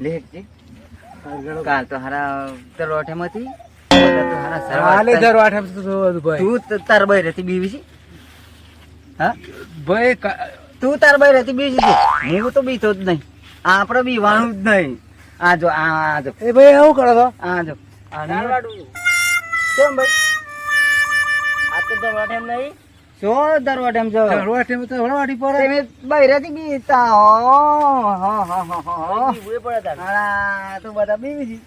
લે હેડજે. ગળો. કાલ તો હારા તરવાઠેમાંથી તો હાલે તાર બાઈ રહેતી બીવી છે? હા? ભાઈ તું તાર બાઈ રહેતી બીવી છે? હું તો બીતો જ નહીં. આપણે બીવાનું જ નહીં. આ જો આ જો. એ ભાઈ શું કરો તો. આ જો. કેમ ભાઈ? આ તો દરવાટ નહીં? શું દરવાઠેમ જો. તો હળવાટી પડે. તમે બીતા હો. હો હો હો હો બીવું પડે તાર. તો બધા બીવી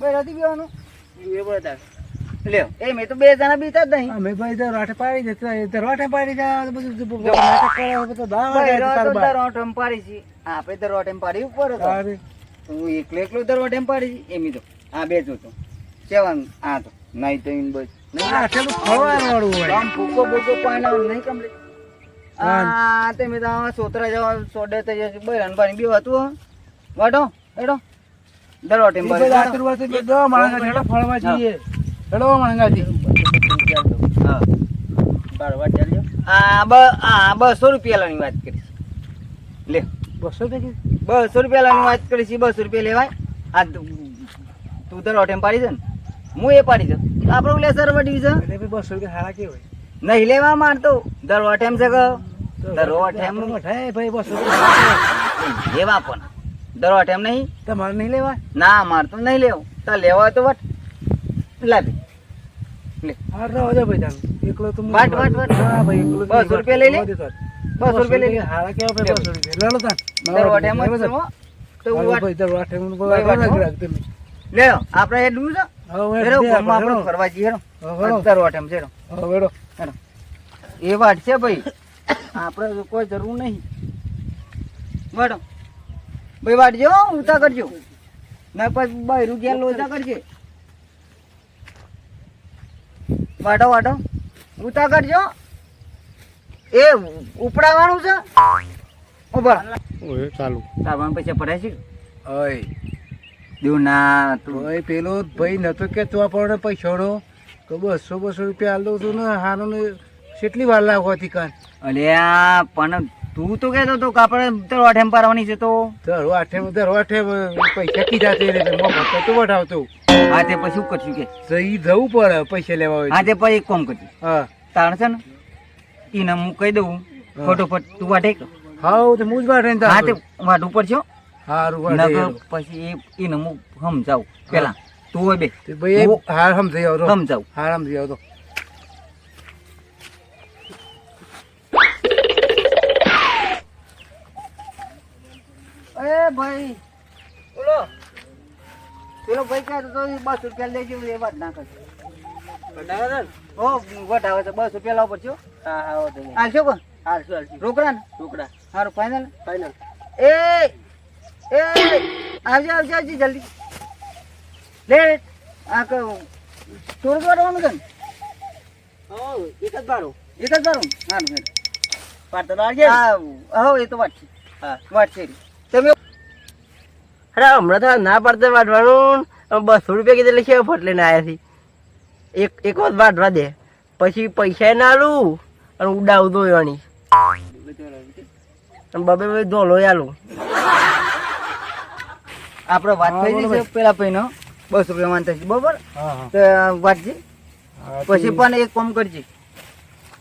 બીવાનું. પડે તાર. લ્યો એ મેં તો બે જણા બીતા જ નહીં. અમે ભાઈ આઠે પાડી દેતા દર આઠે પાડી જાય બધું નાટક કરે તો પાડી છે. આપણે દરવાટેમ પાડી ઉપર તારે. હું એકલો એકલો દરવાટેમ પાડી છે. એમી તો. આ બે જોતો કેવાનું? આ તો. નહીં તો એમ બસ. આ તો ફરવાનું વાળું હોય. આમ ભૂકો ભૂકો પાણી નહીં કમ્પ્લીટ આ તમે તો સોતરા જવા સોડે જશે બૈરાન પાણી બી હતું વાડો એડો દો માણસા હેડો ફળવા જઈએ. હેડો હા. દરવાટ ચાલજો આ બ આ બસો રૂપિયાની વાત કરી લે. બસો બસો રૂપિયાની વાત કરી છે બસો રૂપિયા લેવાય. આ તું તું તો પાડી દે ને. હું એ પાડી છું આપણે ઓલે સરવડી છે? એટલે બસો રૂપિયા સારા કેવાય નહીં લેવા મારતો દર એમ છે કે દર આપણે ભાઈ બસો લેવા પણ. દર રોટેમ નહીં? તમારે નહીં લેવા? ના માર તો નહીં લેવો. તો લેવા હોય તો વટ લાવી લે બસો રૂપિયા લઈ લે. બસો રૂપિયા લઈ લે. કેવા રોટેમ જ છે. વટ વાટ, ફરવા જઈએ છે હેડો. એ વાત છે ભાઈ. આપણે કોઈ જરૂર નહીં. વાટો ભાઈ વાટ જો ઉતા કરજો. ના પછી બાય રૂપિયા લોચા કરજે. વાટો વાટો. ઉતા કરજો. એ ઉપડાવાનું છે. ઊભા ચાલુ. તારવાનું પૈસા પડાય છે ઓય. દેવ ના તું. ભાઈ પેલો ભાઈ નતો કે તું આપણને પૈસાનો તો બસો બસો રૂપિયા આલ છું ને હારો ને કેટલી વાર લાગવાથી કાન અલ્યા પણ તું તો કહેતો તો કાપડ આપણે તો વાઠેમ પારવાની છે તો. દર વાઠે દર વાઠે પૈસા કીધા તે મફત તો વઢાવતો. હા તે પછી શું કરશું કે? જઈ જવું પડે પૈસા લેવા હોય હા તે પછી એક કામ કરજો. હા. તાણ છે ને એને હું કહી દઉં ફટોફટ તું વાટે હા તો હું જ ને હા તે વાટ ઉપર છો હારું નકર પછી એ એને હું સમજાવું. પેલા તું હોય બે. ભાઈ હાર સમજાઈ આવતો સમજાવું. હાર સમજાઈ આવતો એ ભાઈ બોલો. પેલો ભાઈ કહેતો તો બસ રૂપિયા લેજો એ વાત ના કરજો ઓ વટ આવે છે. બસ રૂપિયા લાવો પડશે હા. હા હાલશો હાલશું રોકડા ને? ટુકડા સારું ફાઇનલ ફાઈનલ એ એ આવજે આવજે આવજે જલ્દી. લે આ કહું થોડું વાળવાનું છે ને? હો એક જ બારું. એક જ સારું સારું. પાટણ આવજે હા હો એ તો વાત છે. હા. વાત છે. તમે અરે હમણાં તો ના પાડતા વાટવાનું બસો રૂપિયા કીધે લખી ફટ લઈને આવ્યા છે. એક એક વખત વાટવા દે. પછી પૈસા ના લઉં અને ઉડાવું દો એની બબે બબે ધોલો આલું. આપણે વાત થઈ જશે પેલા પૈનો બસો રૂપિયા માન થશે બરોબર? તો વાત પછી પણ એક કામ કરજે.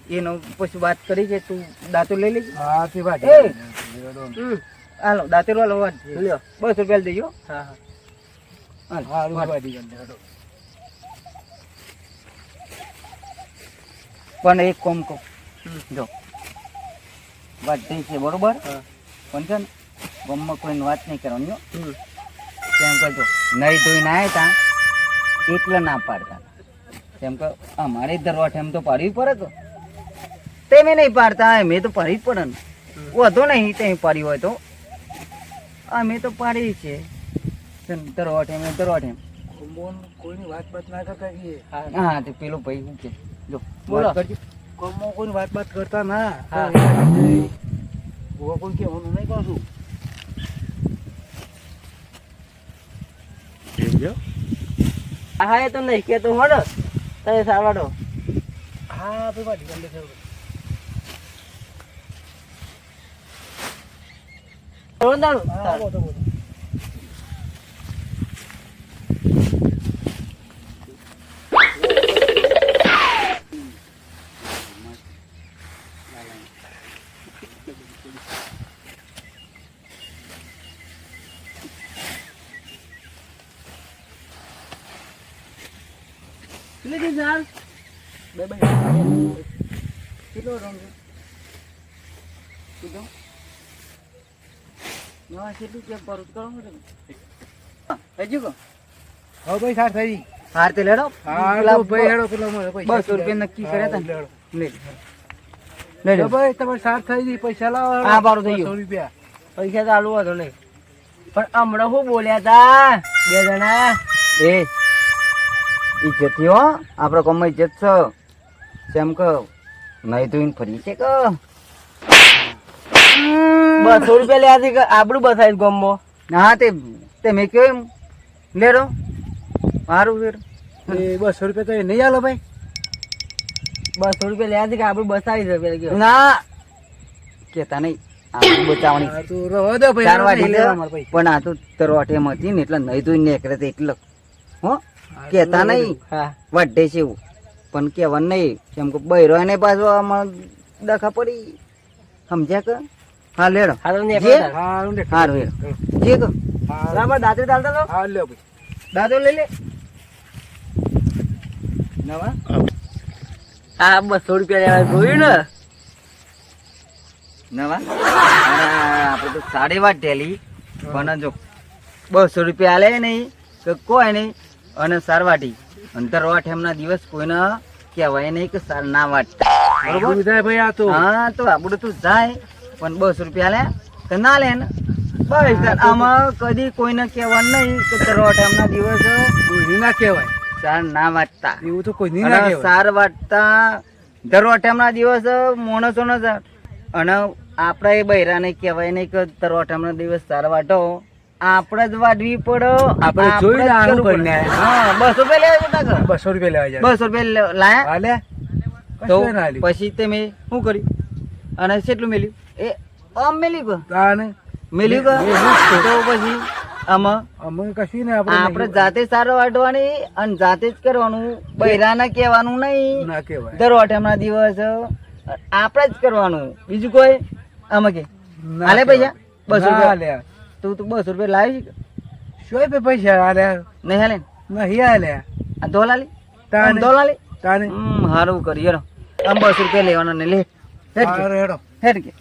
એનો પછી વાત કરી છે તું દાંતો લઈ લેજે. હા તે વાઠે હાલો દાંતો લો વાત લ્યો. બસો રૂપિયા દેજો. હા હા. હાલો, વાત. પણ એક કોમ કહું જો. વાત થઈ છે બરોબર? પણ છે ને ગમમાં કોઈને વાત નહીં કરવાની કેમ કરજો નહીં ધોઈને આવ્યા તા એકલા ના પાડતા. કેમ કે અમારે દરવાઠે એમ તો પાડવી પડે તો. તેમે નહીં પાડતા અમે તો પાડવી જ પડે ને. વધો નહીં તે પાડી હોય તો. અમે તો પાડી છે. દરવાઠે એમ દરવાઠે એમ. કોઈની વાત બાત ના કરતા હા તે પેલો ભાઈ શું કે? જો બોલો. વાત કોઈની વાત બાત કરતા ના કોઈ કહેવાનું નહીં કહું છું? હા એ તો નહીં કે તું હડો તમે સારવાડો હા ભાઈ વાઠી ગયો છે દાડું હા બોલો બોલો. કેટલી દી ચાલ બે બે કેટલો રંગ? છે કીધું કેટલું ચેક કરું કરો ને કહો હવે ભાઈ સાર થઈ હાર તે લેડો. હા ભાઈ હેડો પેલા પૈસા બસો રૂપિયા નક્કી કર્યા હતા. લે ભાઈ તમારે સાર થઈ ગઈ પૈસા લાવો હા, બારું થઈ ગયું. રૂપિયા. પૈસા ચાલુ હતો નહીં. પણ હમણાં શું બોલ્યા તા બે જણા. એ ઇજ્જત હો આપણો કમાઈ ઇજ્જત છે. કે નહીં તો એને ફરી છે કે. બસો રૂપિયા લે આથી આપણું બસાય ગમો? હા તે તે મેં કહ્યું એમ. લેરો. મારું ફેર એ બસો રૂપિયા તો એ નહીં આલો ભાઈ. બસો રૂપિયા લે આથી આપણું બસાવી છે પેલા ના. કેતા નહીં. બચાવવાની. દો. પણ આ તો તરવાટેમ હતી ને એટલે નહીં તો નીકળે એટલે. હા, કેતા નહીં. હા. વાઢે છે એવું. પણ કેવાનું નહીં. કેમ કે બૈરો એને પાછો આમાં દખા પડી. સમજ્યા કે? હા લેડો. હારું જે કહો. હા, બરાબર દાંતરી તો? હા લ્યો ભાઈ. લઈ લે. નવા? આ બસો રૂપિયા લેવા જોયું ને? નવા? આપણે તો સાડી વાત પણ જો બસો રૂપિયા લે નહીં તો કોઈ નહીં. અને સારવાટી. અંતર વાટ એમના દિવસ કોઈને કહેવાય નહીં કે સાર ના વાટતા બરોબર? ભાઈ આ તો. હા તો આપણું તું જાય પણ બસો રૂપિયા લે તો ના લે ને. બસ આમાં કદી કોઈને કહેવાનું નહીં કે તરવાટ એમના દિવસ કોઈને ના કહેવાય. સાર ના વાટતા. એવું તો કોઈ ના કહેવાય. સાર વાટતા દરવાટામના દિવસ માણસો ન અને આપણા એ બૈરાને કહેવાય નહીં કે દરવાટામના દિવસ સાર વાટો. આપણે જ વાટવી પડો આપણે જોઈને જ આવું કરવું કરીને. હા બસો રૂપિયા લેવા જતા કર બસો રૂપિયા લેવા જાય બસો રૂપિયા લે- લાયા? હાલે? તો. પછી તમે શું કર્યું? અને કેટલું મેલ્યું? એ આમ મેલ્યું કે? તાને મેલ્યું કે? તો પછી આમાં અમે કશું ને આપણે આપણે જાતે સારો વાટવાની અને જાતે જ કરવાનું. બૈરાને કહેવાનું નહીં. ના કહેવાય. દર અઠમના દિવસ આપણે જ કરવાનું. બીજું કોઈ? આમાં કે? હાલે પૈસા? બસો રૂપિયા. તું તું બસો રૂપિયા લાવી શું પે પૈસા હાલે નહીં હાલે? નહીં હાલે આ દોલાલી તાને? ધોલાલી તાને? હમ સારું કરી હેડો. આમ બસો રૂપિયા લેવાના ને લે. હેડ હેડો. હેડ કે.